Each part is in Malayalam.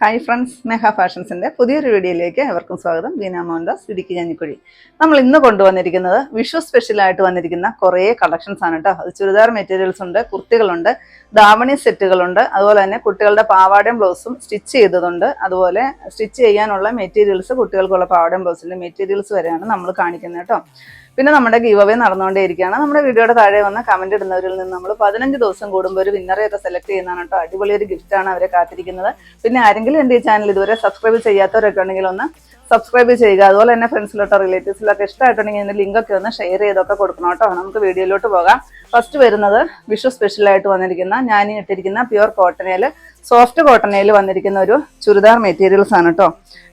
ഹായ് ഫ്രണ്ട്സ് മെഹ ഫാഷൻസിന്റെ പുതിയൊരു വീഡിയോയിലേക്ക് എവർക്കും സ്വാഗതം. ബീന മോഹൻദാസ് ഇടുക്കി ഞാനിക്കുഴി നമ്മൾ ഇന്ന് കൊണ്ടുവന്നിരിക്കുന്നത് വിഷു സ്പെഷ്യൽ ആയിട്ട് വന്നിരിക്കുന്ന കുറേ കളക്ഷൻസ് ആണ് കേട്ടോ അത് ചുരിദാർ മെറ്റീരിയൽസ് ഉണ്ട് കുർത്തികളുണ്ട് ദാവണി സെറ്റുകളുണ്ട് അതുപോലെ തന്നെ കുട്ടികളുടെ പാവാടയും ബ്ലൗസും സ്റ്റിച്ച് ചെയ്തതുണ്ട്. അതുപോലെ സ്റ്റിച്ച് ചെയ്യാനുള്ള മെറ്റീരിയൽസ് കുട്ടികൾക്കുള്ള പാവാടയും ബ്ലൗസിന്റെ മെറ്റീരിയൽസ് വരെയാണ് നമ്മൾ കാണിക്കുന്നത് കേട്ടോ പിന്നെ നമ്മുടെ ഗീവ് അവേ നടന്നുകൊണ്ടേയിരിക്കുകയാണ്. നമ്മുടെ വീഡിയോയുടെ താഴെ വന്ന കമന്റ് ഇടുന്നവരിൽ നിന്ന് നമ്മൾ പതിനഞ്ച് ദിവസം കൂടുമ്പോൾ ഒരു വിന്നറെയൊക്കെ സെലക്ട് ചെയ്യുന്നതാണ് കേട്ടോ. അടിപൊളി ഒരു ഗിഫ്റ്റാണ് അവരെ കാത്തിരിക്കുന്നത്. പിന്നെ ആരെങ്കിലും എന്റെ ഈ ചാനൽ ഇതുവരെ സബ്സ്ക്രൈബ് ചെയ്യാത്തവരൊക്കെ ഉണ്ടെങ്കിൽ ഒന്ന് സബ്സ്ക്രൈബ് ചെയ്യുക. അതുപോലെ തന്നെ ഫ്രണ്ട്സിലോട്ടോ റിലേറ്റീവ്സിലൊക്കെ ഇഷ്ടമായിട്ടുണ്ടെങ്കിൽ ഇതിന്റെ ലിങ്കൊക്കെ ഒന്ന് ഷെയർ ചെയ്തൊക്കെ കൊടുക്കണം കേട്ടോ. നമുക്ക് വീഡിയോയിലോട്ട് പോകാം. ഫസ്റ്റ് വരുന്നത് വിഷു സ്പെഷ്യൽ ആയിട്ട് വന്നിരിക്കുന്ന ഞാൻ ഇട്ടിരിക്കുന്ന പ്യുവർ കോട്ടനയിൽ സോഫ്റ്റ് കോട്ടനയിൽ വന്നിരിക്കുന്ന ഒരു ചുരിദാർ മെറ്റീരിയൽസ് ആണ് കേട്ടോ.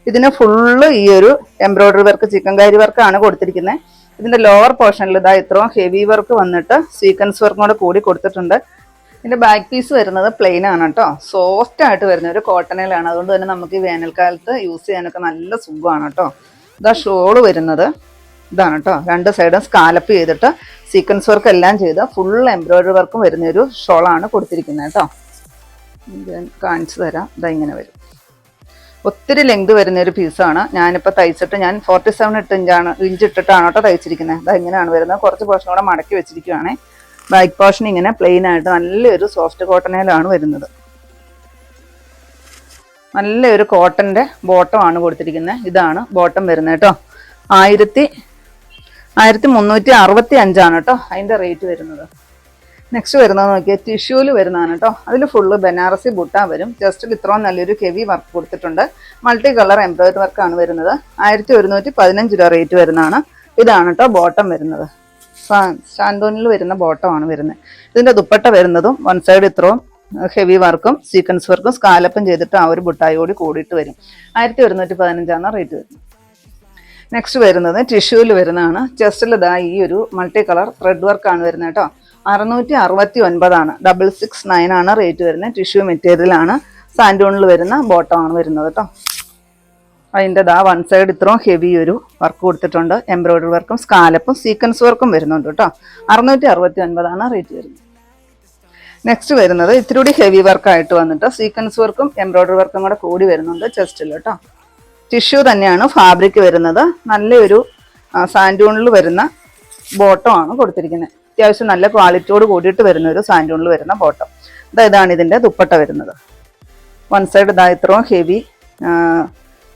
ഇതിന് ഫുള്ള് ഈ ഒരു എംബ്രോയിഡറി വർക്ക് ചിക്കൻ കാരി വർക്കാണ് കൊടുത്തിരിക്കുന്നത്. ഇതിന്റെ ലോവർ പോർഷനിൽ ഇതാ ഇത്രയും ഹെവി വർക്ക് വന്നിട്ട് സീക്വൻസ് വർക്കും കൂടെ കൂടി കൊടുത്തിട്ടുണ്ട്. ഇതിന്റെ ബാക്ക് പീസ് വരുന്നത് പ്ലെയിൻ ആണ് കേട്ടോ. സോഫ്റ്റ് ആയിട്ട് വരുന്ന ഒരു കോട്ടണിലാണ് അതുകൊണ്ട് തന്നെ നമുക്ക് ഈ വേനൽക്കാലത്ത് യൂസ് ചെയ്യാനൊക്കെ നല്ല സുഖമാണ് കേട്ടോ. ഇതാ ഷോൾ വരുന്നത്. ഇതാണ് കേട്ടോ. രണ്ട് സൈഡും സ്കാലപ്പ് ചെയ്തിട്ട് സീക്വൻസ് വർക്ക് എല്ലാം ചെയ്ത് ഫുൾ എംബ്രോയിഡറി വർക്കും വരുന്ന ഒരു ഷോളാണ് കൊടുത്തിരിക്കുന്നത് കേട്ടോ. കാണിച്ചു തരാം. ഇതാ ഇങ്ങനെ വരും. ഒത്തിരി ലെങ്ത് വരുന്ന ഒരു പീസാണ് ഞാനിപ്പോൾ തയ്ച്ചിട്ട് ഞാൻ ഫോർട്ടി സെവൻ ഇട്ട് ഇഞ്ചാണ് ഇഞ്ച് ഇട്ടിട്ടാണ് കേട്ടോ തയ്ച്ചിരിക്കുന്നത്. അത് ഇങ്ങനെയാണ് വരുന്നത്. കുറച്ച് പോർഷൻ കൂടെ മടക്കി വെച്ചിരിക്കുകയാണ് ബാക്ക് പോർഷൻ ഇങ്ങനെ പ്ലെയിൻ ആയിട്ട് നല്ലൊരു സോഫ്റ്റ് കോട്ടനേലാണ് വരുന്നത്. നല്ലൊരു കോട്ടന്റെ ആണ് കൊടുത്തിരിക്കുന്നത്. ഇതാണ് ബോട്ടം വരുന്നത് കേട്ടോ. ആയിരത്തി ആയിരത്തി മുന്നൂറ്റി അറുപത്തി അഞ്ചാണ് കേട്ടോ അതിന്റെ റേറ്റ് വരുന്നത്. നെക്സ്റ്റ് വരുന്നത് നോക്കിയാൽ ടിഷ്യൂൽ വരുന്നതാണ് കേട്ടോ. അതിൽ ഫുള്ള് ബനാറസി ബുട്ട വരും. ജസ്റ്റ് ഇത്രയും നല്ലൊരു ഹെവി വർക്ക് കൊടുത്തിട്ടുണ്ട്. മൾട്ടി കളർ എംബ്രോയിഡറി വർക്കാണ് വരുന്നത്. ആയിരത്തി ഒരുന്നൂറ്റി പതിനഞ്ച് രൂപ റേറ്റ് വരുന്നതാണ്. ഇതാണ് കേട്ടോ ബോട്ടം വരുന്നത്. ഷാൻഡോണിൽ വരുന്ന ബോട്ടമാണ് വരുന്നത്. ഇതിന്റെ ദുപ്പട്ട വരുന്നതും വൺ സൈഡ് ഇത്രയും ഹെവി വർക്കും സീക്വൻസ് വർക്കും സ്കാലപ്പും ചെയ്തിട്ട് ആ ഒരു ബുട്ടായി കൂടി കൂടിയിട്ട് വരും. ആയിരത്തി ഒരുന്നൂറ്റി പതിനഞ്ചാണ് റേറ്റ് വരുന്നത് നെക്സ്റ്റ് വരുന്നത് ടിഷ്യൂവിൽ വരുന്നതാണ് ചെസ്റ്റിൽ ഈ ഒരു മൾട്ടി കളർ ത്രെഡ് വർക്കാണ് വരുന്നത് കേട്ടോ. അറുന്നൂറ്റി അറുപത്തി ഒൻപതാണ് ഡബിൾ സിക്സ് നയൻ ആണ് റേറ്റ് വരുന്നത്. ടിഷ്യൂ മെറ്റീരിയൽ ആണ്. സാൻഡൂണിൽ വരുന്ന ബോട്ടം ആണ് വരുന്നത് കേട്ടോ അതിന്റെ ദാ വൺ സൈഡ് ഇത്രയും ഹെവി ഒരു വർക്ക് കൊടുത്തിട്ടുണ്ട്. എംബ്രോയിഡറി വർക്കും സ്കാലപ്പും സീക്വൻസ് വർക്കും വരുന്നുണ്ട് കേട്ടോ അറുന്നൂറ്റി അറുപത്തി ഒൻപതാണ് റേറ്റ് വരുന്നത്. നെക്സ്റ്റ് വരുന്നത് ഇത്തിരി കൂടി ഹെവി വർക്കായിട്ട് വന്നിട്ട് സീക്വൻസ് വർക്കും എംബ്രോയിഡറി വർക്കും കൂടെ കൂടി വരുന്നുണ്ട് ചെസ്റ്റിൽ കേട്ടോ ടിഷ്യൂ തന്നെയാണ് ഫാബ്രിക് വരുന്നത്. നല്ലൊരു സാൻഡൂണിൽ വരുന്ന ബോട്ടം ആണ് കൊടുത്തിരിക്കുന്നത് അത്യാവശ്യം നല്ല ക്വാളിറ്റിയോട് കൂടിയിട്ട് വരുന്ന ഒരു സാൻഡൂണിൽ വരുന്ന ബോട്ടം. ഇതാ ഇതാണ് ഇതിന്റെ ദുപ്പട്ട വരുന്നത്. വൺ സൈഡ് ഇതാ ഇത്രയും ഹെവി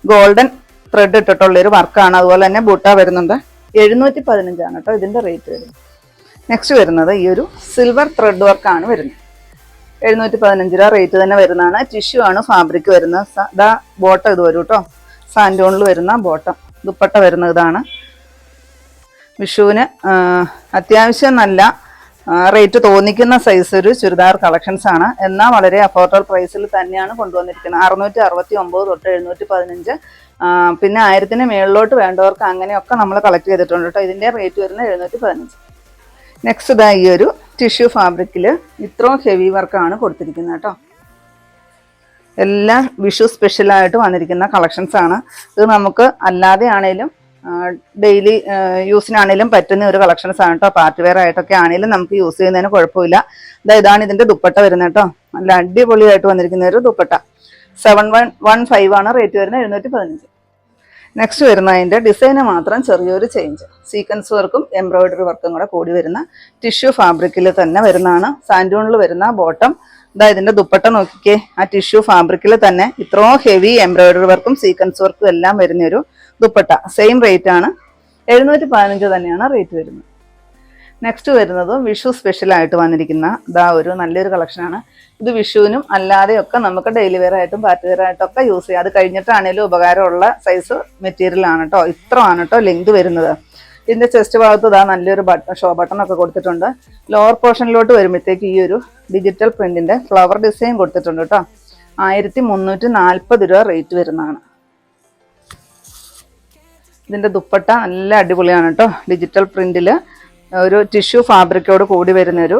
ഗോൾഡൻ ത്രെഡ് ഇട്ടിട്ടുള്ള ഒരു വർക്കാണ്. അതുപോലെ തന്നെ ബൂട്ട വരുന്നുണ്ട്. എഴുന്നൂറ്റി പതിനഞ്ചാണ് കേട്ടോ ഇതിന്റെ റേറ്റ് വരുന്നത്. നെക്സ്റ്റ് വരുന്നത് ഈ ഒരു സിൽവർ ത്രെഡ് വർക്കാണ് വരുന്നത്. എഴുന്നൂറ്റി പതിനഞ്ച് രൂപ റേറ്റ് തന്നെ വരുന്നതാണ്. ടിഷ്യു ആണ് ഫാബ്രിക് വരുന്നത്. ഇതാ ബോട്ടം ഇത് വരും കേട്ടോ. സാൻഡോണിൽ വരുന്ന ബോട്ടം. ദുപ്പട്ട വരുന്ന ഇതാണ്. വിഷുവിന് അത്യാവശ്യം നല്ല റേറ്റ് തോന്നിക്കുന്ന സൈസ് ഒരു ചുരിദാർ കളക്ഷൻസ് ആണ്. എന്നാൽ വളരെ അഫോർഡബിൾ പ്രൈസിൽ തന്നെയാണ് കൊണ്ടുവന്നിരിക്കുന്നത്. അറുന്നൂറ്റി അറുപത്തി ഒമ്പത് തൊട്ട് എഴുന്നൂറ്റി പതിനഞ്ച് പിന്നെ ആയിരത്തിന് മേളിലോട്ട് വേണ്ടവർക്ക് അങ്ങനെയൊക്കെ നമ്മൾ കളക്ട് ചെയ്തിട്ടുണ്ട് കേട്ടോ. ഇതിന്റെ റേറ്റ് വരുന്നത് എഴുന്നൂറ്റി പതിനഞ്ച് നെക്സ്റ്റ് ഇതാ ഈ ഒരു ടിഷ്യൂ ഫാബ്രിക്കിൽ ഇത്രയും ഹെവി വർക്കാണ് കൊടുത്തിരിക്കുന്നത് കേട്ടോ. എല്ലാം വിഷു സ്പെഷ്യലായിട്ട് വന്നിരിക്കുന്ന കളക്ഷൻസ് ആണ്. ഇത് നമുക്ക് അല്ലാതെ ആണേലും ഡെയിലി യൂസിനാണേലും പറ്റുന്ന ഒരു കളക്ഷൻസ് ആണ് കേട്ടോ പാർട്ടി വെയർ ആയിട്ടൊക്കെ ആണെങ്കിലും നമുക്ക് യൂസ് ചെയ്യുന്നതിന് കുഴപ്പമില്ല. ഇതാ ഇതാണ് ഇതിന്റെ ദുപ്പട്ട വരുന്നത് കേട്ടോ നല്ല അടിപൊളിയായിട്ട് വന്നിരിക്കുന്ന ഒരു dupatta. Seven one one five ആണ് റേറ്റ് വരുന്നത് എഴുന്നൂറ്റി പതിനഞ്ച് നെക്സ്റ്റ് വരുന്ന അതിന്റെ ഡിസൈന് മാത്രം ചെറിയൊരു ചേഞ്ച് സീക്വൻസ് വർക്കും എംബ്രോയിഡറി വർക്കും കൂടെ കൂടി വരുന്ന ടിഷ്യൂ ഫാബ്രിക്കിൽ തന്നെ വരുന്നതാണ്. സാൻഡൂണിൽ വരുന്ന ബോട്ടം ഇതാ ഇതിന്റെ ദുപ്പട്ട നോക്കിക്കേ. ആ ടിഷ്യൂ ഫാബ്രിക്കിൽ തന്നെ ഇത്രയും ഹെവി എംബ്രോയിഡറി വർക്കും സീക്വൻസ് വർക്കും എല്ലാം വരുന്ന ഒരു ദുപ്പട്ട. സെയിം റേറ്റ് ആണ്. എഴുന്നൂറ്റി പതിനഞ്ച് തന്നെയാണ് റേറ്റ് വരുന്നത്. നെക്സ്റ്റ് വരുന്നത് വിഷു സ്പെഷ്യൽ ആയിട്ട് വന്നിരിക്കുന്ന ഇതാ ഒരു നല്ലൊരു കളക്ഷനാണ് ഇത് വിഷുവിനും അല്ലാതെയൊക്കെ നമുക്ക് ഡെയിലി വെയർ ആയിട്ടും പാർട്ടി വെയർ ആയിട്ടും ഒക്കെ യൂസ് ചെയ്യാം. അത് കഴിഞ്ഞിട്ടാണേലും ഉപകാരമുള്ള സൈസ് മെറ്റീരിയൽ ആണ് കേട്ടോ ഇത്രയാണ് കേട്ടോ ലെങ്ത് വരുന്നത്. ഇതിന്റെ ചെസ്റ്റ് ഭാഗത്ത് ഇതാ നല്ലൊരു ബട്ടൺ ഷോ ബട്ടൺ ഒക്കെ കൊടുത്തിട്ടുണ്ട്. ലോവർ പോർഷനിലോട്ട് വരുമ്പോഴത്തേക്ക് ഈ ഒരു ഡിജിറ്റൽ പ്രിന്റിന്റെ ഫ്ലവർ ഡിസൈൻ കൊടുത്തിട്ടുണ്ട് കേട്ടോ ആയിരത്തി മുന്നൂറ്റി നാൽപ്പത് രൂപ റേറ്റ് വരുന്നതാണ്. ഇതിന്റെ ദുപ്പട്ട നല്ല അടിപൊളിയാണ് കേട്ടോ. ഡിജിറ്റൽ പ്രിന്റിൽ ഒരു ടിഷ്യൂ ഫാബ്രിക്കോട് കൂടി വരുന്ന ഒരു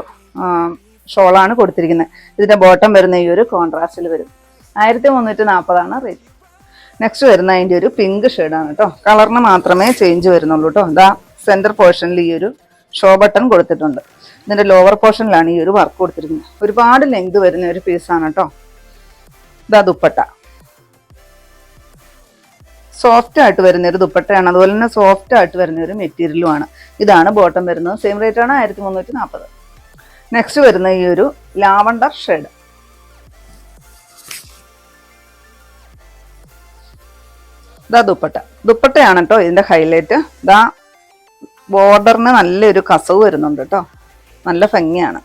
ഷോളാണ് കൊടുത്തിരിക്കുന്നത് ഇതിന്റെ ബോട്ടം വരുന്ന ഈ ഒരു കോൺട്രാസ്റ്റിൽ വരും. ആയിരത്തി മുന്നൂറ്റി നാൽപ്പതാണ് റേറ്റ് നെക്സ്റ്റ് വരുന്ന അതിന്റെ ഒരു പിങ്ക് ഷെയ്ഡാണ് കേട്ടോ. കളറിന് മാത്രമേ ചേഞ്ച് വരുന്നുള്ളൂ കേട്ടോ. ഇതാ സെന്റർ പോർഷനിൽ ഈ ഒരു ഷോ ബട്ടൺ കൊടുത്തിട്ടുണ്ട്. ഇതിന്റെ ലോവർ പോർഷനിലാണ് ഈ ഒരു വർക്ക് കൊടുത്തിരിക്കുന്നത് ഒരുപാട് ലെങ്ത് വരുന്ന ഒരു പീസാണ് കേട്ടോ. ഇതാ ദുപ്പട്ട. സോഫ്റ്റ് ആയിട്ട് വരുന്ന ഒരു ദുപ്പട്ടയാണ്. അതുപോലെ തന്നെ സോഫ്റ്റ് ആയിട്ട് വരുന്ന ഒരു മെറ്റീരിയലും ആണ്. ഇതാണ് ബോട്ടം വരുന്നത്. സെയിം റേറ്റ് ആണ് ആയിരത്തി മുന്നൂറ്റി നാൽപ്പത് നെക്സ്റ്റ് വരുന്ന ഈ ഒരു ലാവണ്ടർ ഷെയ്ഡ് ഇതാ ദുപ്പട്ട. ദുപ്പട്ടയാണ് കേട്ടോ ഇതിന്റെ ഹൈലൈറ്റ് ഇതാ ബോർഡറിന് നല്ലൊരു കസവ് വരുന്നുണ്ട് കേട്ടോ നല്ല ഭംഗിയാണ്.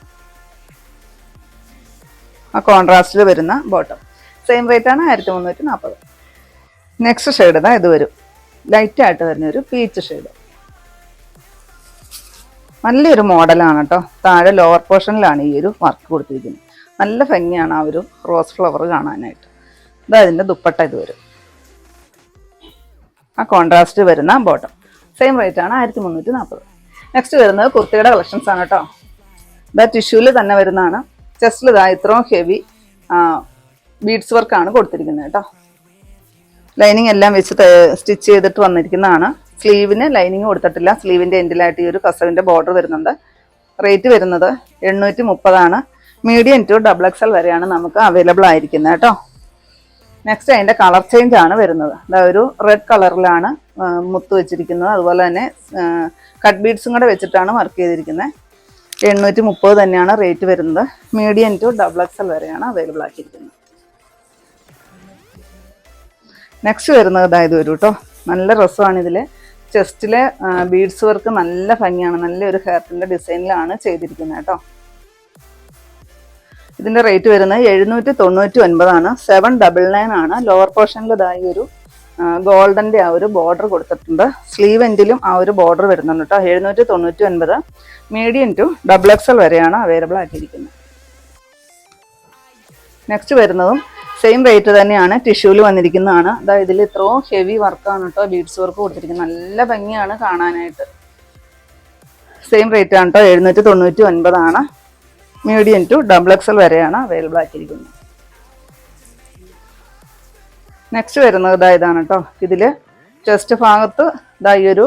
ആ കോൺട്രാസ്റ്റിൽ വരുന്ന ബോട്ടം സെയിം റേറ്റ് ആണ് ആയിരത്തി മുന്നൂറ്റി നാൽപ്പത് നെക്സ്റ്റ് ഷെയ്ഡ് ഇതാ ഇത് വരും. ലൈറ്റ് ആയിട്ട് വരുന്ന ഒരു പീച്ച് ഷെയ്ഡ് നല്ലൊരു മോഡലാണ് കേട്ടോ താഴെ ലോവർ പോർഷനിലാണ് ഈ ഒരു വർക്ക് കൊടുത്തിരിക്കുന്നത്. നല്ല ഭംഗിയാണ് ആ ഒരു റോസ് ഫ്ലവർ കാണാനായിട്ട്. ഇതാ ഇതിന്റെ ദുപ്പട്ട ഇത് വരും. ആ കോൺട്രാസ്റ്റ് വരുന്ന ബോട്ടം സെയിം റേറ്റ് ആണ് ആയിരത്തി മുന്നൂറ്റി നാൽപ്പത് നെക്സ്റ്റ് വരുന്നത് കുർത്തിയുടെ കളക്ഷൻസ് ആണ് കേട്ടോ ഇതാ ടിഷ്യൂൽ തന്നെ വരുന്നതാണ്. ചെസ്റ്റിൽ ഇതാ ഇത്രയും ഹെവി ബീഡ്സ് വർക്കാണ് കൊടുത്തിരിക്കുന്നത് കേട്ടോ ലൈനിങ് എല്ലാം വെച്ച് സ്റ്റിച്ച് ചെയ്തിട്ട് വന്നിരിക്കുന്നതാണ്. സ്ലീവിന് ലൈനിങ് കൊടുത്തിട്ടില്ല. സ്ലീവിന്റെ എൻഡിലായിട്ട് ഈ ഒരു കസവിന്റെ ബോർഡർ വരുന്നുണ്ട്. റേറ്റ് വരുന്നത് എണ്ണൂറ്റി മുപ്പതാണ് മീഡിയം ടു ഡബിൾ എക്സൽ വരെയാണ് നമുക്ക് അവൈലബിൾ ആയിരിക്കുന്നത് കേട്ടോ. നെക്സ്റ്റ് അതിന്റെ കളർ ചേഞ്ച് ആണ് വരുന്നത്. ഒരു റെഡ് കളറിലാണ് മുത്ത് വെച്ചിരിക്കുന്നത്. അതുപോലെ തന്നെ കട്ട് ബീഡ്സും കൂടെ വെച്ചിട്ടാണ് വർക്ക് ചെയ്തിരിക്കുന്നത്. എണ്ണൂറ്റി മുപ്പത് തന്നെയാണ് റേറ്റ് വരുന്നത്. മീഡിയം ടു ഡബിൾ എക്സൽ വരെയാണ് അവൈലബിൾ ആക്കിയിരിക്കുന്നത്. നെക്സ്റ്റ് വരുന്നത് ഇതായത് വരും കേട്ടോ നല്ല രസമാണ് ഇതിൽ ചെസ്റ്റിലെ ബീഡ്സ് വർക്ക് നല്ല ഭംഗിയാണ്. നല്ലൊരു ഹെയർത്തിന്റെ ഡിസൈനിലാണ് ചെയ്തിരിക്കുന്നത് കേട്ടോ ഇതിന്റെ റേറ്റ് വരുന്നത് എഴുന്നൂറ്റി തൊണ്ണൂറ്റി ഒൻപതാണ് സെവൻ ഡബിൾ നയൻ ആണ് ലോവർ പോർഷനിൽ ഇതായി ഒരു ഗോൾഡന്റെ ആ ഒരു ബോർഡർ കൊടുത്തിട്ടുണ്ട്. സ്ലീവ് എൻഡിലും ആ ഒരു ബോർഡർ വരുന്നുണ്ട് കേട്ടോ എഴുന്നൂറ്റി തൊണ്ണൂറ്റി ഒൻപത് മീഡിയം ടു ഡബിൾ എക്സൽ വരെയാണ് അവൈലബിൾ ആക്കിയിരിക്കുന്നത്. നെക്സ്റ്റ് വരുന്നതും സെയിം റേറ്റ് തന്നെയാണ് ടിഷ്യൂൽ വന്നിരിക്കുന്നതാണ്. അതായത് ഇതിൽ ഇത്രയും ഹെവി വർക്കാണ് കേട്ടോ ബീഡ്സ് വർക്ക് കൊടുത്തിരിക്കുന്നത്. നല്ല ഭംഗിയാണ് കാണാനായിട്ട്. സെയിം റേറ്റ് ആണ് കേട്ടോ എഴുന്നൂറ്റി തൊണ്ണൂറ്റി ഒൻപതാണ് മീഡിയം ടു ഡബിൾ എക്സൽ വരെയാണ് അവൈലബിൾ ആക്കിയിരിക്കുന്നത്. നെക്സ്റ്റ് വരുന്നത് ഇതാ ഇതാണ് കേട്ടോ ഇതിൽ ചെസ്റ്റ് ഭാഗത്ത് ഇതാ ഈ ഒരു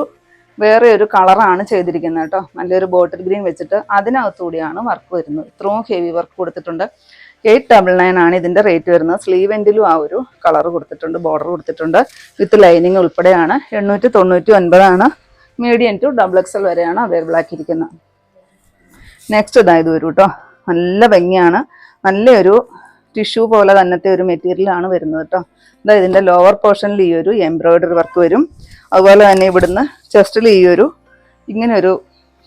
വേറെ ഒരു കളറാണ് ചെയ്തിരിക്കുന്നത് കേട്ടോ നല്ലൊരു ബോട്ടിൽ ഗ്രീൻ വെച്ചിട്ട് അതിനകത്തുകൂടിയാണ് വർക്ക് വരുന്നത്. ഇത്രയും ഹെവി വർക്ക് കൊടുത്തിട്ടുണ്ട്. എയ്റ്റ് ഡബിൾ നയൻ ആണ് ഇതിന്റെ റേറ്റ് വരുന്നത്. സ്ലീവ് എൻഡിലും ആ ഒരു കളർ കൊടുത്തിട്ടുണ്ട് ബോർഡർ കൊടുത്തിട്ടുണ്ട്. വിത്ത് ലൈനിങ് ഉൾപ്പെടെയാണ്. എണ്ണൂറ്റി തൊണ്ണൂറ്റി ഒൻപതാണ് മീഡിയം ടു ഡബിൾ എക്സൽ വരെയാണ് അവൈലബിൾ ആക്കിയിരിക്കുന്നത്. നെക്സ്റ്റ് ഇതായത് വരും കേട്ടോ നല്ല ഭംഗിയാണ്. നല്ലൊരു ടിഷ്യൂ പോലെ തന്നത്തെ ഒരു മെറ്റീരിയലാണ് വരുന്നത് കേട്ടോ ഇതാ ഇതിന്റെ ലോവർ പോർഷനിൽ ഈ ഒരു എംബ്രോയിഡറി വർക്ക് വരും. അതുപോലെ തന്നെ ഇവിടുന്ന് ചെസ്റ്റിൽ ഈ ഒരു ഇങ്ങനെ ഒരു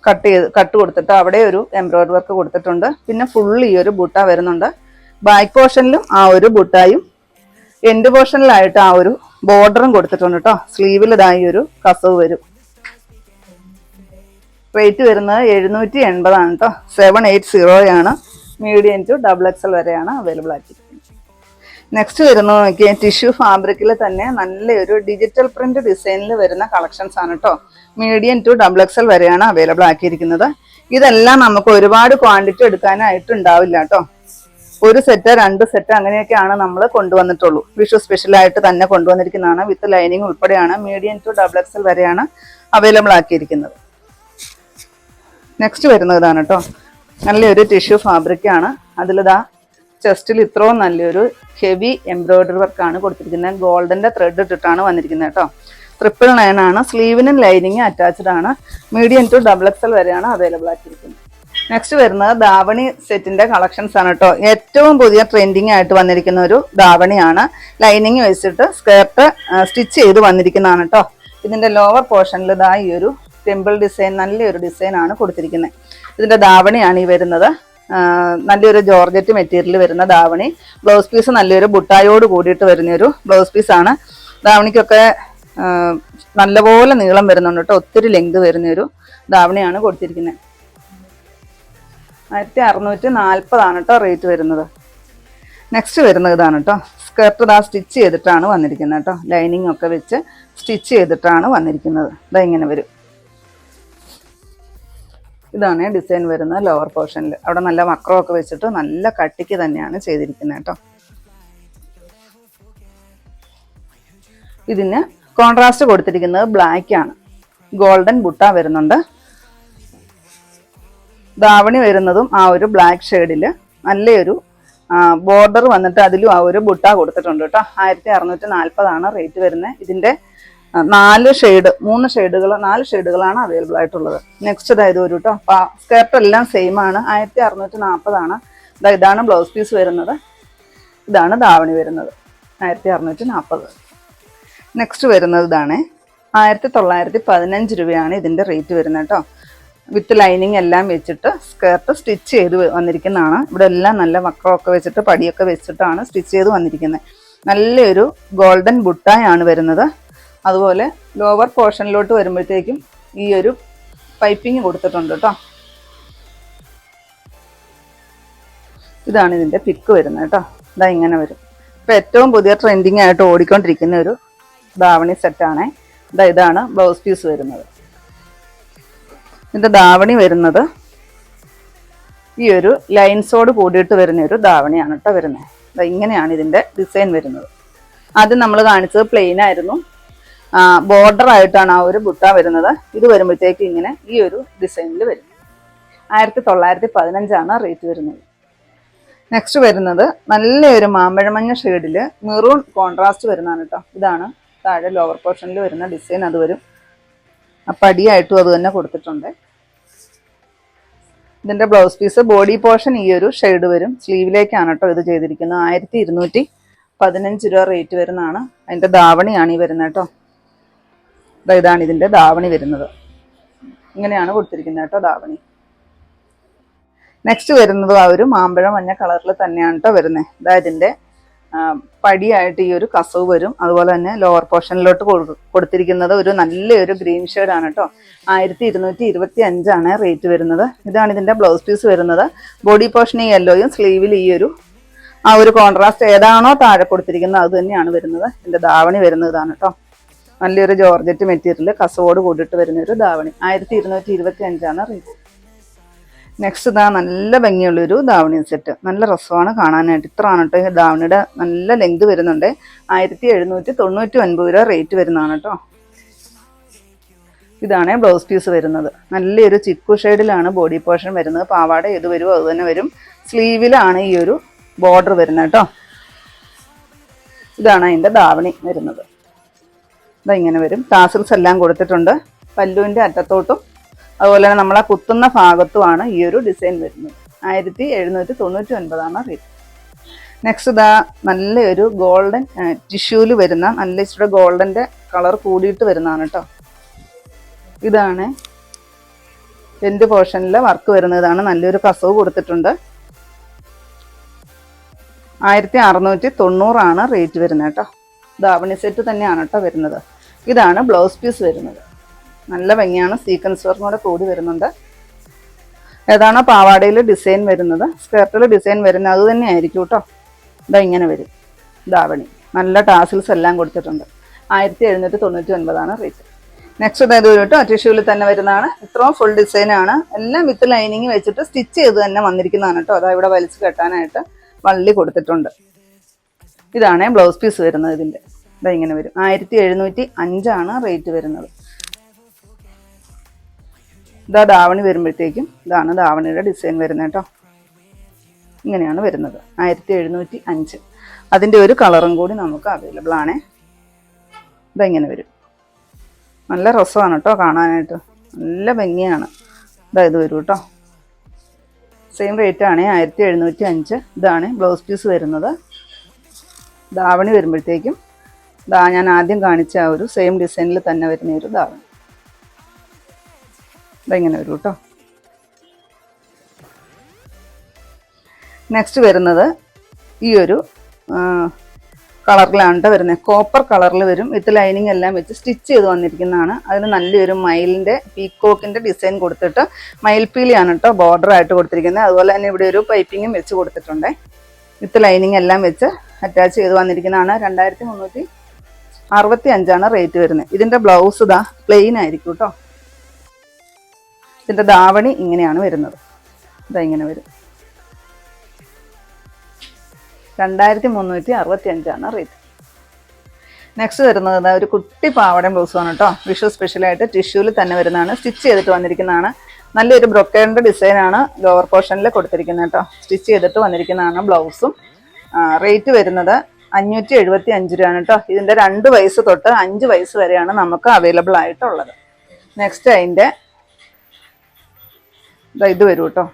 കട്ട് ചെയ്ത് കട്ട് കൊടുത്തിട്ട് അവിടെ ഒരു എംബ്രോയ്ഡറി വർക്ക് കൊടുത്തിട്ടുണ്ട്. പിന്നെ ഫുൾ ഈ ഒരു ബുട്ട വരുന്നുണ്ട്. ബാക്ക് പോർഷനിലും ആ ഒരു ബുട്ടായും എൻഡ് പോർഷനിലായിട്ട് ആ ഒരു ബോർഡറും കൊടുത്തിട്ടുണ്ട് കേട്ടോ സ്ലീവിൽ ഇതായി ഒരു കസവ് വരും. റേറ്റ് വരുന്നത് എഴുന്നൂറ്റി എൺപതാണ് കേട്ടോ സെവൻ എയ്റ്റ് സീറോയാണ് മീഡിയം ടു ഡബിൾ എക്സൽ വരെയാണ് അവൈലബിൾ ആക്കിയിരിക്കുന്നത് നെക്സ്റ്റ് വരുന്നത് നോക്കിയാൽ ടിഷ്യൂ ഫാബ്രിക്കിൽ തന്നെ നല്ലൊരു ഡിജിറ്റൽ പ്രിന്റ് ഡിസൈനിൽ വരുന്ന കളക്ഷൻസ് ആണ് കേട്ടോ മീഡിയം ടു ഡബിൾ എക്സൽ വരെയാണ് അവൈലബിൾ ആക്കിയിരിക്കുന്നത്. ഇതെല്ലാം നമുക്ക് ഒരുപാട് ക്വാണ്ടിറ്റി എടുക്കാനായിട്ട് ഉണ്ടാവില്ല കേട്ടോ ഒരു സെറ്റ് രണ്ട് സെറ്റ് അങ്ങനെയൊക്കെയാണ് നമ്മൾ കൊണ്ടുവന്നിട്ടുള്ളൂ. വിഷു സ്പെഷ്യൽ ആയിട്ട് തന്നെ കൊണ്ടുവന്നിരിക്കുന്നതാണ് വിത്ത് ലൈനിങ് ഉൾപ്പെടെയാണ് മീഡിയം ടു ഡബിൾ എക്സൽ വരെയാണ് അവൈലബിൾ ആക്കിയിരിക്കുന്നത്. നെക്സ്റ്റ് വരുന്നതാണ് കേട്ടോ നല്ലൊരു ടിഷ്യൂ ഫാബ്രിക്കാണ് അതിലിതാ ചെസ്റ്റിൽ ഇത്രയും നല്ലൊരു ഹെവി എംബ്രോയിഡറി വർക്കാണ് കൊടുത്തിരിക്കുന്നത്. ഗോൾഡന്റെ ത്രെഡ് ഇട്ടിട്ടാണ് വന്നിരിക്കുന്നത് കേട്ടോ. ട്രിപ്പിൾ നയൻ ആണ്. സ്ലീവിനും ലൈനിങ് അറ്റാച്ച്ഡ് ആണ്. മീഡിയം ടു ഡബിൾ എക്സൽ വരെയാണ് അവൈലബിൾ ആക്കിയിരിക്കുന്നത് നെക്സ്റ്റ് വരുന്നത് ദാവണി സെറ്റിന്റെ കളക്ഷൻസ് ആണ് കേട്ടോ. ഏറ്റവും പുതിയ ട്രെൻഡിങ് ആയിട്ട് വന്നിരിക്കുന്ന ഒരു ദാവണിയാണ് ലൈനിങ് വെച്ചിട്ട് സ്കേർട്ട് സ്റ്റിച്ച് ചെയ്ത് വന്നിരിക്കുന്നതാണ് കേട്ടോ. ഇതിന്റെ ലോവർ പോർഷനിൽ ഇതാ ഈ ഒരു ടെമ്പിൾ ഡിസൈൻ നല്ലൊരു ഡിസൈനാണ് കൊടുത്തിരിക്കുന്നത്. ഇതിന്റെ ദാവണിയാണ് ഈ വരുന്നത്. നല്ലൊരു ജോർജറ്റ് മെറ്റീരിയൽ വരുന്ന ദാവണി ബ്ലൗസ് പീസ് നല്ലൊരു ബുട്ടായോട് കൂടിയിട്ട് വരുന്നൊരു ബ്ലൗസ് പീസാണ് ദാവണിക്കൊക്കെ നല്ലപോലെ നീളം വരുന്നുണ്ട് കേട്ടോ ഒത്തിരി ലെങ്ത് വരുന്നൊരു ദാവണിയാണ് കൊടുത്തിരിക്കുന്നത് ആയിരത്തി അറുന്നൂറ്റി നാൽപ്പതാണ് കേട്ടോ റേറ്റ് വരുന്നത്. നെക്സ്റ്റ് വരുന്നത് ഇതാണ് കേട്ടോ സ്കർട്ട് ഇതാ സ്റ്റിച്ച് ചെയ്തിട്ടാണ് വന്നിരിക്കുന്നത് കേട്ടോ ലൈനിങ് ഒക്കെ വെച്ച് സ്റ്റിച്ച് ചെയ്തിട്ടാണ് വന്നിരിക്കുന്നത്. ഇതാ ഇങ്ങനെ വരും. ഇതാണ് ഡിസൈൻ വരുന്നത് ലോവർ പോർഷനിൽ അവിടെ നല്ല മക്രമൊക്കെ വെച്ചിട്ട് നല്ല കട്ടിക്ക് തന്നെയാണ് ചെയ്തിരിക്കുന്നത് കേട്ടോ. ഇതിന് കോൺട്രാസ്റ്റ് കൊടുത്തിരിക്കുന്നത് ബ്ലാക്ക് ആണ്. ഗോൾഡൻ ബുട്ട വരുന്നുണ്ട്. ധാവണി വരുന്നതും ആ ഒരു ബ്ലാക്ക് ഷെയ്ഡിൽ നല്ലൊരു ബോർഡർ വന്നിട്ട് അതിലും ആ ഒരു ബുട്ട കൊടുത്തിട്ടുണ്ട് കേട്ടോ. ആയിരത്തി അറുന്നൂറ്റി നാൽപ്പതാണ് റേറ്റ് വരുന്നത്. ഇതിന്റെ ആ, നാല് ഷെയ്ഡ് മൂന്ന് ഷെയ്ഡുകൾ നാല് ഷെയ്ഡുകളാണ് അവൈലബിൾ ആയിട്ടുള്ളത്. നെക്സ്റ്റ് ഇതായത് ഒരു കേട്ടോ സ്കേർട്ട് എല്ലാം സെയിം ആണ്. ആയിരത്തി അറുന്നൂറ്റി നാൽപ്പതാണ് ഇതാണ് ബ്ലൗസ് പീസ് വരുന്നത്. ഇതാണ് ധാവണി വരുന്നത്. ആയിരത്തി അറുന്നൂറ്റി നാൽപ്പത് നെക്സ്റ്റ് വരുന്നത് ഇതാണ്. ആയിരത്തി തൊള്ളായിരത്തി പതിനഞ്ച് രൂപയാണ് ഇതിന്റെ റേറ്റ് വരുന്നത് കേട്ടോ വിത്ത് ലൈനിങ് എല്ലാം വെച്ചിട്ട് സ്കേർട്ട് സ്റ്റിച്ച് ചെയ്ത് വന്നിരിക്കുന്നതാണ്. ഇവിടെ എല്ലാം നല്ല വക്രമൊക്കെ വെച്ചിട്ട് പടിയൊക്കെ വെച്ചിട്ടാണ് സ്റ്റിച്ച് ചെയ്ത് വന്നിരിക്കുന്നത്. നല്ലൊരു ഗോൾഡൻ ബുട്ടായാണ് വരുന്നത്. അതുപോലെ ലോവർ പോർഷനിലോട്ട് വരുമ്പോഴത്തേക്കും ഈ ഒരു പൈപ്പിംഗ് കൊടുത്തിട്ടുണ്ട് കേട്ടോ ഇതാണ് ഇതിന്റെ പിക്ക് വരുന്നത് കേട്ടോ ഇതാ ഇങ്ങനെ വരും. ഇപ്പം ഏറ്റവും പുതിയ ട്രെൻഡിങ് ആയിട്ട് ഓടിക്കൊണ്ടിരിക്കുന്ന ഒരു ധാവണി സെറ്റാണ് ഇതാ ഇതാണ് ബ്ലൗസ് പീസ് വരുന്നത്. ഇതിന്റെ ധാവണി വരുന്നത് ഈ ഒരു ലൈൻസോട് കൂടിയിട്ട് വരുന്ന ഒരു ധാവണിയാണ് കേട്ടോ വരുന്നത്. ഇങ്ങനെയാണ് ഇതിന്റെ ഡിസൈൻ വരുന്നത്. ആദ്യം നമ്മൾ കാണിച്ചത് പ്ലെയിൻ ആയിരുന്നു. ബോർഡർ ആയിട്ടാണ് ആ ഒരു ബുട്ട വരുന്നത്. ഇത് വരുമ്പോഴത്തേക്ക് ഇങ്ങനെ ഈ ഒരു ഡിസൈനിൽ വരും. ആയിരത്തി തൊള്ളായിരത്തി പതിനഞ്ചാണ് റേറ്റ് വരുന്നത്. നെക്സ്റ്റ് വരുന്നത് നല്ലൊരു മാമ്പഴമഞ്ഞ ഷെയ്ഡിൽ മെറൂൺ കോൺട്രാസ്റ്റ് വരുന്നതാണ് കേട്ടോ ഇതാണ് താഴെ ലോവർ പോർഷനിൽ വരുന്ന ഡിസൈൻ അത് വരും. അപ്പം അടിയായിട്ടും അത് തന്നെ കൊടുത്തിട്ടുണ്ട്. ഇതിന്റെ ബ്ലൗസ് പീസ് ബോഡി പോർഷൻ ഈ ഒരു ഷെയ്ഡ് വരും. സ്ലീവിലേക്കാണ് കേട്ടോ ഇത് ചെയ്തിരിക്കുന്നത്. ആയിരത്തി ഇരുന്നൂറ്റി പതിനഞ്ച് രൂപ റേറ്റ് വരുന്നതാണ്. അതിന്റെ ധാവണിയാണ് ഈ വരുന്നത് കേട്ടോ ഇതാണ് ഇതിന്റെ ധാവണി വരുന്നത്. ഇങ്ങനെയാണ് കൊടുത്തിരിക്കുന്നത് കേട്ടോ ധാവണി. നെക്സ്റ്റ് വരുന്നത് ആ ഒരു മാമ്പഴ മഞ്ഞ കളറിൽ തന്നെയാണ് കേട്ടോ വരുന്നത് ഇതാ ഇതിന്റെ പടിയായിട്ട് ഈ ഒരു കസവ് വരും. അതുപോലെ തന്നെ ലോവർ പോർഷനിലോട്ട് കൊടുത്തിരിക്കുന്നത് ഒരു നല്ലൊരു ഗ്രീൻ ആണ് കേട്ടോ ആയിരത്തി ഇരുന്നൂറ്റി ഇരുപത്തി അഞ്ചാണ് റേറ്റ് വരുന്നത്. ഇതാണ് ഇതിന്റെ ബ്ലൗസ് പീസ് വരുന്നത്. ബോഡി പോർഷൻ ഈ യെല്ലോയും സ്ലീവിൽ ഈ ഒരു ആ ഒരു കോൺട്രാസ്റ്റ് ഏതാണോ താഴെ കൊടുത്തിരിക്കുന്നത് അത് തന്നെയാണ് വരുന്നത്. ഇതിന്റെ ധാവണി വരുന്നതാണ് കേട്ടോ നല്ലൊരു ജോർജറ്റ് മെറ്റീരിയൽ കസവോട് കൂടിയിട്ട് വരുന്ന ഒരു ധാവണി. ആയിരത്തി ഇരുന്നൂറ്റി ഇരുപത്തി അഞ്ചാണ് റേറ്റ് നെക്സ്റ്റ് ഇതാ നല്ല ഭംഗിയുള്ളൊരു ധാവണി സെറ്റ് നല്ല രസമാണ് കാണാനായിട്ട്. ഇത്രയാണ് കേട്ടോ ഈ ധാവണിയുടെ നല്ല ലെങ്ത് വരുന്നുണ്ട്. ആയിരത്തി എഴുന്നൂറ്റി തൊണ്ണൂറ്റി ഒൻപത് രൂപ റേറ്റ് വരുന്നതാണ് കേട്ടോ ഇതാണ് ബ്ലൗസ് പീസ് വരുന്നത്. നല്ലൊരു ചിക്കു ഷെയ്ഡിലാണ് ബോഡി പോർഷൻ വരുന്നത്. പാവാട ഏത് വരുമോ അത് തന്നെ വരും. സ്ലീവിലാണ് ഈ ഒരു ബോർഡർ വരുന്നത് കേട്ടോ ഇതാണ് അതിന്റെ ധാവണി വരുന്നത്. ഇതാ ഇങ്ങനെ വരും. ടാസിൽസ് എല്ലാം കൊടുത്തിട്ടുണ്ട്. പല്ലുവിന്റെ അറ്റത്തോട്ടും. അതുപോലെ തന്നെ നമ്മളെ കുത്തുന്ന ഭാഗത്തുമാണ് ഈ ഒരു ഡിസൈൻ വരുന്നത്. ആയിരത്തി എഴുന്നൂറ്റി തൊണ്ണൂറ്റി ഒൻപതാണ് റേറ്റ് നെക്സ്റ്റ് ഇതാ നല്ലൊരു ഗോൾഡൻ ടിഷ്യൂൽ വരുന്ന നല്ല ഇച്ചിരി ഗോൾഡന്റെ കളർ കൂടിയിട്ട് വരുന്നതാണ് കേട്ടോ ഇതാണ് എന്റെ പോർഷനിലെ വർക്ക് വരുന്നതാണ് നല്ലൊരു കസവ് കൊടുത്തിട്ടുണ്ട്. ആയിരത്തി അറുന്നൂറ്റി തൊണ്ണൂറാണ് റേറ്റ് വരുന്നത് കേട്ടോ ധാവണി സെറ്റ് തന്നെയാണ് കേട്ടോ വരുന്നത്. ഇതാണ് ബ്ലൗസ് പീസ് വരുന്നത്. നല്ല ഭംഗിയാണ് സീക്വൻസ് വർക്കും കൂടെ കൂടി വരുന്നുണ്ട്. ഏതാണോ പാവാടയിൽ ഡിസൈൻ വരുന്നത്. സ്കേർട്ടിൽ ഡിസൈൻ വരുന്നത് അത് തന്നെ ആയിരിക്കും കേട്ടോ ഇതാ ഇങ്ങനെ വരും. ധാവണി നല്ല ടാസിൽസ് എല്ലാം കൊടുത്തിട്ടുണ്ട്. ആയിരത്തി എഴുന്നൂറ്റി തൊണ്ണൂറ്റി ഒൻപതാണ് റേറ്റ് നെക്സ്റ്റ് ഒരു കേട്ടോ ടിഷ്യൂവിൽ തന്നെ വരുന്നതാണ്. ഇത്രയും ഫുൾ ഡിസൈനാണ് എല്ലാം വിത്ത് ലൈനിങ് വെച്ചിട്ട് സ്റ്റിച്ച് ചെയ്ത് തന്നെ വന്നിരിക്കുന്നതാണ് കേട്ടോ അതാ ഇവിടെ വലിച്ചു കെട്ടാനായിട്ട് വള്ളി കൊടുത്തിട്ടുണ്ട്. ഇതാണ് ബ്ലൗസ് പീസ് വരുന്നത് ഇതിന്റെ ഇതാ ഇങ്ങനെ വരും. ആയിരത്തി എഴുന്നൂറ്റി അഞ്ചാണ് റേറ്റ് വരുന്നത്. ഇതാ ധാവണി വരുമ്പോഴത്തേക്കും ഇതാണ് ധാവണിയുടെ ഡിസൈൻ വരുന്നത് കേട്ടോ. ഇങ്ങനെയാണ് വരുന്നത്. ആയിരത്തി എഴുന്നൂറ്റി അഞ്ച് അതിന്റെ ഒരു കളറും കൂടി നമുക്ക് അവൈലബിൾ ആണേ. ഇതാ ഇങ്ങനെ വരും. നല്ല രസമാണ് കേട്ടോ കാണാനായിട്ട്. നല്ല ഭംഗിയാണ്. ഇതാ ഇത് വരും കേട്ടോ. സെയിം റേറ്റ് ആണ് ആയിരത്തി എഴുന്നൂറ്റി അഞ്ച് ഇതാണ് ബ്ലൗസ് പീസ് വരുന്നത്. ധാവണി വരുമ്പോഴത്തേക്കും ദാ ഞാൻ ആദ്യം കാണിച്ച ആ ഒരു സെയിം ഡിസൈനിൽ തന്നെ വരുന്ന ഒരു ഇതാണ്. ഇതെങ്ങനെ വരും കേട്ടോ നെക്സ്റ്റ് വരുന്നത് ഈ ഒരു കളറിലാണ് വരുന്നത്. കോപ്പർ കളറിൽ വരും. വിത്ത് ലൈനിങ് എല്ലാം വെച്ച് സ്റ്റിച്ച് ചെയ്ത് വന്നിരിക്കുന്നതാണ്. അതിന് നല്ലൊരു മയിലിന്റെ പീക്കോക്കിന്റെ ഡിസൈൻ കൊടുത്തിട്ട് മയിൽപ്പീലിയാണ് കേട്ടോ ബോർഡർ ആയിട്ട് കൊടുത്തിരിക്കുന്നത്. അതുപോലെ തന്നെ ഇവിടെ ഒരു പൈപ്പിങ്ങും വെച്ച് കൊടുത്തിട്ടുണ്ട്. വിത്ത് ലൈനിങ് എല്ലാം വെച്ച് അറ്റാച്ച് ചെയ്ത് വന്നിരിക്കുന്നതാണ്. രണ്ടായിരത്തി മുന്നൂറ്റി അറുപത്തി അഞ്ചാണ് റേറ്റ് വരുന്നത്. ഇതിന്റെ ബ്ലൗസ് ഇതാ പ്ലെയിൻ ആയിരിക്കും കേട്ടോ ഇതിന്റെ ദാവണി ഇങ്ങനെയാണ് വരുന്നത്. ഇതാ ഇങ്ങനെ വരും. രണ്ടായിരത്തി മുന്നൂറ്റി അറുപത്തി അഞ്ചാണ് റേറ്റ് നെക്സ്റ്റ് വരുന്നത് ഒരു കുട്ടി പാവടയും ബ്ലൗസുമാണ് കേട്ടോ വിഷു സ്പെഷ്യലായിട്ട് ടിഷ്യൂവിൽ തന്നെ വരുന്നതാണ്. സ്റ്റിച്ച് ചെയ്തിട്ട് വന്നിരിക്കുന്നതാണ്. നല്ലൊരു ബ്രൊക്കേഡിന്റെ ഡിസൈനാണ് ലോവർ പോർഷനിൽ കൊടുത്തിരിക്കുന്നത് കേട്ടോ സ്റ്റിച്ച് ചെയ്തിട്ട് വന്നിരിക്കുന്നതാണ് ബ്ലൗസും റേറ്റ് വരുന്നത് അഞ്ഞൂറ്റി എഴുപത്തി അഞ്ച് രൂപയാണ് കേട്ടോ ഇതിന്റെ രണ്ട് വയസ്സ് തൊട്ട് അഞ്ച് വയസ്സ് വരെയാണ് നമുക്ക് അവൈലബിൾ ആയിട്ടുള്ളത്. നെക്സ്റ്റ് അതിന്റെ ഇത് വരും കേട്ടോ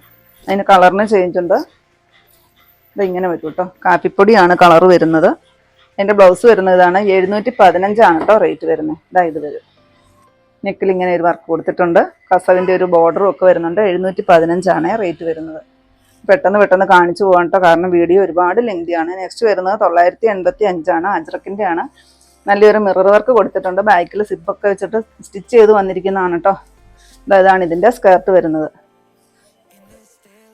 അതിന് കളറിന് ചേഞ്ച് ഉണ്ട്. ഇത് ഇങ്ങനെ വരും കേട്ടോ കാപ്പിപ്പൊടിയാണ് കളർ വരുന്നത്. അതിന്റെ ബ്ലൗസ് വരുന്നത് ഇതാണ് എഴുന്നൂറ്റി പതിനഞ്ചാണ് കേട്ടോ റേറ്റ് വരുന്നത്. ഇതാ ഇത് വരും. നെക്കിൽ ഇങ്ങനെ ഒരു വർക്ക് കൊടുത്തിട്ടുണ്ട്. കസവിന്റെ ഒരു ബോർഡറും ഒക്കെ വരുന്നുണ്ട്. എഴുന്നൂറ്റി പതിനഞ്ചാണ് റേറ്റ് വരുന്നത്. പെട്ടെന്ന് പെട്ടെന്ന് കാണിച്ചു പോകാൻ കാരണം വീഡിയോ ഒരുപാട് ലെങ്തിയാണ് നെക്സ്റ്റ് വരുന്നത് തൊള്ളായിരത്തി എൺപത്തി അഞ്ചാണ് അജ്രക്കിന്റെ ആണ് നല്ലൊരു മിറർ വർക്ക് കൊടുത്തിട്ടുണ്ട്. ബാക്കിൽ സിപ്പൊക്കെ വെച്ചിട്ട് സ്റ്റിച്ച് ചെയ്ത് വന്നിരിക്കുന്നതാണ് കേട്ടോ അതാണ് ഇതിന്റെ സ്കേർട്ട് വരുന്നത്.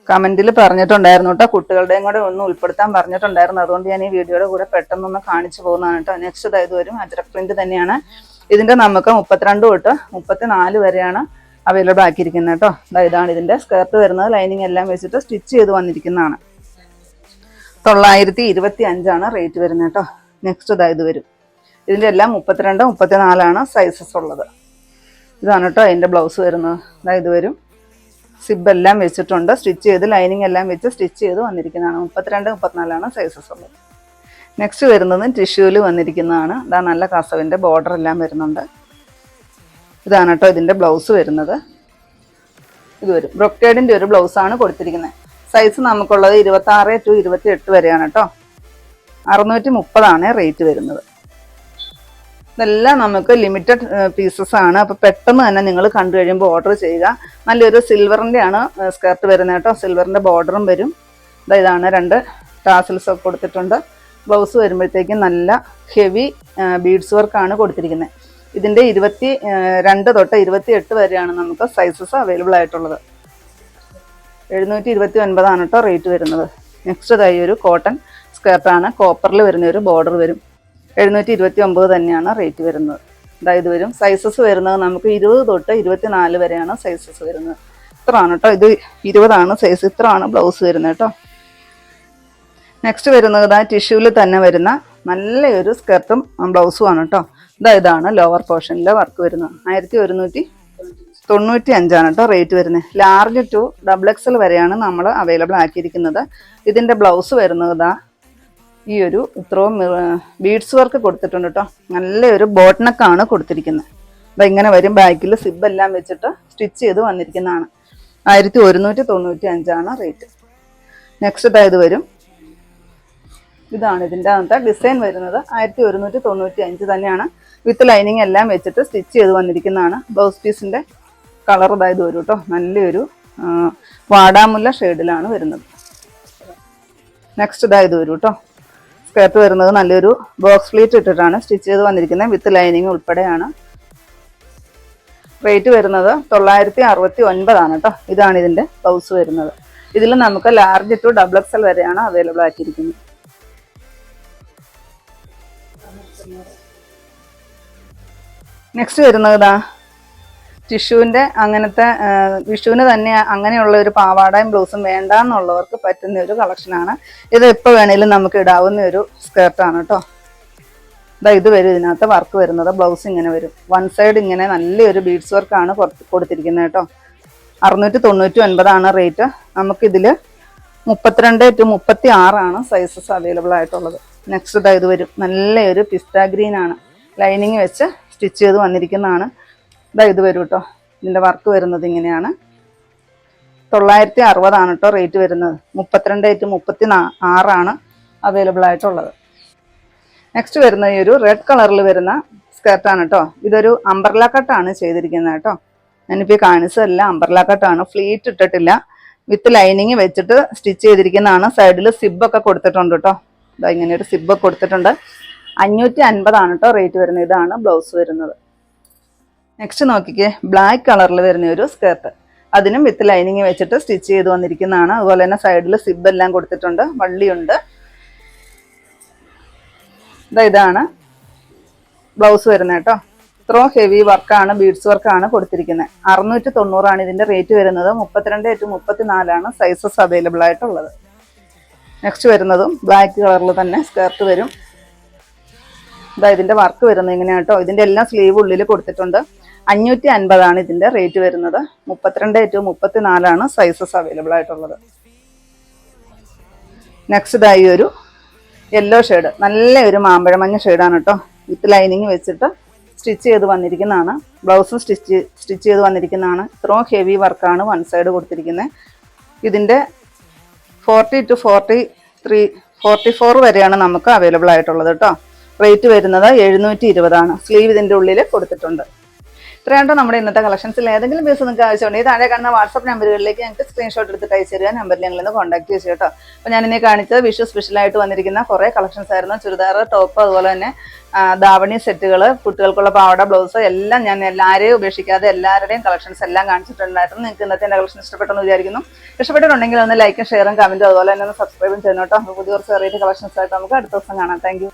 കമന്റിൽ പറഞ്ഞിട്ടുണ്ടായിരുന്നു കേട്ടോ കുട്ടികളുടെയും കൂടെ ഒന്ന് ഉൾപ്പെടുത്താൻ പറഞ്ഞിട്ടുണ്ടായിരുന്നു. അതുകൊണ്ട് ഞാൻ ഈ വീഡിയോയുടെ കൂടെ പെട്ടെന്നൊന്ന് കാണിച്ചു പോകുന്നതാണ് കേട്ടോ നെക്സ്റ്റ് ഇതായത് വരും. അജ്രക് പ്രിന്റ് തന്നെയാണ്. ഇതിന്റെ നമുക്ക് മുപ്പത്തിരണ്ട് തൊട്ട് മുപ്പത്തിനാല് വരെയാണ്. അവൈലബിൾ ആക്കിയിരിക്കുന്നത് കേട്ടോ. ഇതാണ് ഇതിന്റെ സ്കേർട്ട് വരുന്നത്. ലൈനിങ് എല്ലാം വെച്ചിട്ട് സ്റ്റിച്ച് ചെയ്ത് വന്നിരിക്കുന്നതാണ്. തൊള്ളായിരത്തി ഇരുപത്തി അഞ്ചാണ് റേറ്റ് വരുന്നത് കേട്ടോ. നെക്സ്റ്റ് ഇതാ ഇത് വരും. ഇതിന്റെ എല്ലാം മുപ്പത്തിരണ്ട് മുപ്പത്തിനാലാണ് സൈസസ് ഉള്ളത്. ഇതാണ് കേട്ടോ അതിന്റെ ബ്ലൗസ് വരുന്നത്. ഇതാ ഇത് വരും. സിബ് എല്ലാം വെച്ചിട്ടുണ്ട്. സ്റ്റിച്ച് ചെയ്ത് ലൈനിങ് എല്ലാം വെച്ച് സ്റ്റിച്ച് ചെയ്ത് വന്നിരിക്കുന്നതാണ്. മുപ്പത്തിരണ്ട് മുപ്പത്തിനാലാണ് സൈസസ് ഉള്ളത്. നെക്സ്റ്റ് വരുന്നത് ടിഷ്യൂവിൽ വന്നിരിക്കുന്നതാണ്. ഇതാ നല്ല കസവിന്റെ ബോർഡർ എല്ലാം വരുന്നുണ്ട്. ഇതാണ് കേട്ടോ ഇതിന്റെ ബ്ലൗസ് വരുന്നത്. ഇത് വരും ബ്രൊക്കേഡിന്റെ ഒരു ബ്ലൗസ് ആണ് കൊടുത്തിരിക്കുന്നത്. സൈസ് നമുക്കുള്ളത് ഇരുപത്തി ആറ് ടു ഇരുപത്തി എട്ട് വരെയാണ് കേട്ടോ. അറുന്നൂറ്റി മുപ്പതാണ് റേറ്റ് വരുന്നത്. ഇതെല്ലാം നമുക്ക് ലിമിറ്റഡ് പീസസ് ആണ്. അപ്പോൾ പെട്ടെന്ന് തന്നെ നിങ്ങൾ കണ്ടു കഴിയുമ്പോൾ ഓർഡർ ചെയ്യുക. നല്ലൊരു സിൽവറിന്റെ ആണ് സ്കേർട്ട് വരുന്നത് കേട്ടോ. സിൽവറിന്റെ ബോർഡറും വരും. ഇതാണ് രണ്ട് ടാസൽസ് ഒക്കെ കൊടുത്തിട്ടുണ്ട്. ബ്ലൗസ് വരുമ്പോഴത്തേക്കും നല്ല ഹെവി ബീഡ്സ് വർക്കാണ് കൊടുത്തിരിക്കുന്നത്. ഇതിന്റെ ഇരുപത്തി രണ്ട് തൊട്ട് ഇരുപത്തി എട്ട് വരെയാണ് നമുക്ക് സൈസസ് അവൈലബിൾ ആയിട്ടുള്ളത്. എഴുന്നൂറ്റി ഇരുപത്തി ഒൻപതാണ് കേട്ടോ റേറ്റ് വരുന്നത് നെക്സ്റ്റ് ഇതായി ഒരു കോട്ടൺ സ്കേർട്ടാണ് കോപ്പറിൽ വരുന്ന ഒരു ബോർഡർ വരും. എഴുന്നൂറ്റി ഇരുപത്തി ഒമ്പത് തന്നെയാണ് റേറ്റ് വരുന്നത്. അതായത് വരും. സൈസസ് വരുന്നത് നമുക്ക് ഇരുപത് തൊട്ട് ഇരുപത്തിനാല് വരെയാണ് സൈസസ് വരുന്നത്. ഇത്രയാണ് കേട്ടോ ഇത് ഇരുപതാണ് സൈസ് ഇത്രയാണ് ബ്ലൗസ് വരുന്നത് കേട്ടോ നെക്സ്റ്റ് വരുന്നത് ആ ടിഷ്യൂവിൽ തന്നെ വരുന്ന നല്ലൊരു സ്കർട്ടും ബ്ലൗസും ആണ് കേട്ടോ ഇതാ ഇതാണ് ലോവർ പോർഷനിലെ വർക്ക് വരുന്നത്. ആയിരത്തി ഒരുന്നൂറ്റി തൊണ്ണൂറ്റി അഞ്ചാണ് കേട്ടോ റേറ്റ് വരുന്നത്. ലാർജ് ടു ഡബിൾ എക്സൽ വരെയാണ് നമ്മൾ അവൈലബിൾ ആക്കിയിരിക്കുന്നത്. ഇതിന്റെ ബ്ലൗസ് വരുന്നത് ഇതാ ഈ ഒരു ഇത്രയും ബീഡ്സ് വർക്ക് കൊടുത്തിട്ടുണ്ട് കേട്ടോ. നല്ലൊരു ബോട്ടണക്കാണ് കൊടുത്തിരിക്കുന്നത്. അപ്പം ഇങ്ങനെ വരും ബാക്കിൽ സിബെല്ലാം വെച്ചിട്ട് സ്റ്റിച്ച് ചെയ്ത് വന്നിരിക്കുന്നതാണ്. ആയിരത്തി ഒരുന്നൂറ്റി തൊണ്ണൂറ്റി അഞ്ചാണ് റേറ്റ് നെക്സ്റ്റ് ഇതായത് വരും. ഇതാണ് ഇതിന്റെ അകത്തെ ഡിസൈൻ വരുന്നത്. ആയിരത്തി ഒരുന്നൂറ്റി തൊണ്ണൂറ്റി അഞ്ച് തന്നെയാണ് വിത്ത് ലൈനിങ് എല്ലാം വെച്ചിട്ട് സ്റ്റിച്ച് ചെയ്ത് വന്നിരിക്കുന്നതാണ്. ബ്ലൗസ് പീസിന്റെ കളർ ഇതായത് വരും കേട്ടോ. നല്ലൊരു വാടാമുല്ല ഷെയ്ഡിലാണ് വരുന്നത്. നെക്സ്റ്റ് ഇതായത് വരും കേട്ടോ. സ്കേർട്ട് വരുന്നത് നല്ലൊരു ബോക്സ് ഫ്ലീറ്റ് ഇട്ടിട്ടാണ് സ്റ്റിച്ച് ചെയ്ത് വന്നിരിക്കുന്നത്. വിത്ത് ലൈനിങ് ഉൾപ്പെടെയാണ്. റേറ്റ് വരുന്നത് തൊള്ളായിരത്തി അറുപത്തി ഒൻപതാണ് കേട്ടോ. ഇതാണ് ഇതിന്റെ ബ്ലൗസ് വരുന്നത്. ഇതിൽ നമുക്ക് ലാർജ് ടു ഡബിൾ എക്സൽ വരെയാണ് അവൈലബിൾ ആക്കിയിരിക്കുന്നത്. നെക്സ്റ്റ് വരുന്നത് ഇതാ. ടിഷ്യൂവിന്റെ അങ്ങനത്തെ വിഷുവിന് തന്നെ അങ്ങനെയുള്ള ഒരു പാവാടയും ബ്ലൗസും വേണ്ട എന്നുള്ളവർക്ക് പറ്റുന്ന ഒരു കളക്ഷനാണ് ഇത് എപ്പോൾ വേണേലും നമുക്ക് ഇടാവുന്ന ഒരു സ്കേർട്ടാണ് കേട്ടോ ഇതാ ഇത് വരും ഇതിനകത്ത് വർക്ക് വരുന്നത്. ബ്ലൗസ് ഇങ്ങനെ വരും. വൺ സൈഡ് ഇങ്ങനെ നല്ലൊരു ബീഡ്സ് വർക്കാണ് കൊടുത്തിരിക്കുന്നത് കേട്ടോ അറുന്നൂറ്റി തൊണ്ണൂറ്റി ഒൻപതാണ് റേറ്റ് നമുക്കിതിൽ മുപ്പത്തിരണ്ട് ടു മുപ്പത്തി ആറാണ് സൈസസ് അവൈലബിൾ ആയിട്ടുള്ളത്. നെക്സ്റ്റ് ഇതാ ഇത് വരും. നല്ലൊരു പിസ്ത ഗ്രീൻ ആണ് ലൈനിങ് വെച്ച് സ്റ്റിച്ച് ചെയ്ത് വന്നിരിക്കുന്നതാണ്. ഇതാ ഇത് വരും കേട്ടോ ഇതിന്റെ വർക്ക് വരുന്നത് ഇങ്ങനെയാണ്. തൊള്ളായിരത്തി അറുപതാണ് കേട്ടോ റേറ്റ് വരുന്നത്. മുപ്പത്തിരണ്ട് ടു മുപ്പത്തി ആറാണ് അവൈലബിൾ ആയിട്ടുള്ളത്. നെക്സ്റ്റ് വരുന്ന ഈ ഒരു റെഡ് കളറിൽ വരുന്ന സ്കേർട്ടാണ് കേട്ടോ ഇതൊരു അംബർല കട്ടാണ് ചെയ്തിരിക്കുന്നത് കേട്ടോ ഞാനിപ്പോൾ കാണിച്ചതല്ല അംബർല കട്ടാണ് ഫ്ലീറ്റ് ഇട്ടിട്ടില്ല. വിത്ത് ലൈനിങ് വെച്ചിട്ട് സ്റ്റിച്ച് ചെയ്തിരിക്കുന്നതാണ്. സൈഡിൽ സിബൊക്കെ കൊടുത്തിട്ടുണ്ട് കേട്ടോ ഇതാ ഇങ്ങനെ ഒരു സിബ് കൊടുത്തിട്ടുണ്ട്. അഞ്ഞൂറ്റി അൻപതാണ് കേട്ടോ റേറ്റ് വരുന്നത്. ഇതാണ് ബ്ലൗസ് വരുന്നത്. നെക്സ്റ്റ് നോക്കിക്കേ. ബ്ലാക്ക് കളറിൽ വരുന്ന ഒരു സ്കേർട്ട് അതിനും വിത്ത് ലൈനിങ് വെച്ചിട്ട് സ്റ്റിച്ച് ചെയ്ത് വന്നിരിക്കുന്നതാണ്. അതുപോലെ തന്നെ സൈഡിൽ സിബ് എല്ലാം കൊടുത്തിട്ടുണ്ട്. വള്ളിയുണ്ട്. ഇതാ ഇതാണ് ബ്ലൗസ് വരുന്നത് കേട്ടോ ഇത്രയും ഹെവി വർക്കാണ് ബീഡ്സ് വർക്കാണ് കൊടുത്തിരിക്കുന്നത്. അറുന്നൂറ്റി തൊണ്ണൂറാണ് ഇതിന്റെ റേറ്റ് വരുന്നത്. മുപ്പത്തിരണ്ട് ടു മുപ്പത്തിനാലാണ് സൈസസ് അവൈലബിൾ ആയിട്ടുള്ളത്. നെക്സ്റ്റ് വരുന്നതും ബ്ലാക്ക് കളറിൽ തന്നെ സ്കേർട്ട് വരും. ഇതാ ഇതിന്റെ വർക്ക് വരുന്നത് ഇങ്ങനെയാണ് കേട്ടോ ഇതിന്റെ എല്ലാം സ്ലീവ് ഉള്ളിൽ കൊടുത്തിട്ടുണ്ട്. അഞ്ഞൂറ്റി അൻപതാണ് ഇതിന്റെ റേറ്റ് വരുന്നത്. മുപ്പത്തിരണ്ട് ടു മുപ്പത്തിനാലാണ് സൈസസ് അവൈലബിൾ ആയിട്ടുള്ളത്. നെക്സ്റ്റ് ഇതായി ഒരു യെല്ലോ ഷെയ്ഡ് നല്ല ഒരു മാമ്പഴ മഞ്ഞ ഷെയ്ഡാണ് കേട്ടോ വിത്ത് ലൈനിങ് വെച്ചിട്ട് സ്റ്റിച്ച് ചെയ്ത് വന്നിരിക്കുന്നതാണ്. ബ്ലൗസും സ്റ്റിച്ച് സ്റ്റിച്ച് ചെയ്ത് വന്നിരിക്കുന്നതാണ്. ഇത്രയും ഹെവി വർക്കാണ് വൺ സൈഡ് കൊടുത്തിരിക്കുന്നത് ഇതിന്റെ forty two forty three forty four വരെയാണ് നമുക്ക് അവൈലബിൾ ആയിട്ടുള്ളത് കേട്ടോ റേറ്റ് വരുന്നത് എഴുന്നൂറ്റി ഇരുപതാണ് സ്ലീവ് ഇതിന്റെ ഉള്ളിൽ കൊടുത്തിട്ടുണ്ട്. ഇത്രയാണ്ടോ നമ്മുടെ ഇന്നത്തെ കളക്ഷൻസിൽ ഏതെങ്കിലും പീസ് നിങ്ങൾക്ക് ആവശ്യമുണ്ടെങ്കിൽ താഴെ കാണുന്ന വാട്സ്ആപ്പ് നമ്പറുകളിലേക്ക് ഞങ്ങൾക്ക് സ്ക്രീൻഷോട്ട് എടുത്ത് അയച്ചു തരിക. നമ്പറിൽ ഞങ്ങൾ നിന്ന് കോൺടാക്ട് ചെയ്തു കേട്ടോ. അപ്പോൾ ഞാൻ ഇനി കാണിച്ചത് വിഷു സ്പെഷ്യലായിട്ട് വന്നിരിക്കുന്ന കുറേ കളക്ഷൻസ് ആയിരുന്നു. ചുരിദാർ ടോപ്പ് അതുപോലെ തന്നെ ധാവണി സെറ്റുകൾ കുട്ടികൾക്കുള്ള പാവട ബ്ലൗസ് എല്ലാം ഞാൻ എല്ലാവരെയും ഉപേക്ഷിക്കാതെ എല്ലാവരുടെയും കളക്ഷൻസ് എല്ലാം കാണിച്ചിട്ടുണ്ടായിരുന്നു. നിങ്ങൾക്ക് ഇന്നത്തെ എന്റെ കളക്ഷൻ ഇഷ്ടപ്പെട്ടെന്ന് വിചാരിക്കുന്നു. ഇഷ്ടപ്പെട്ടിട്ടുണ്ടെങ്കിൽ ഒന്ന് ലൈക്കും ഷെയറും കമന്റും അതുപോലെ തന്നെ ഒന്ന് സബ്സ്ക്രൈബും ചെയ്യണം അപ്പോൾ പുതിയ കുറച്ച് വെറൈറ്റി കളക്ഷൻസ് ആയിട്ട് നമുക്ക് അടുത്ത ദിവസം കാണാം. താങ്ക്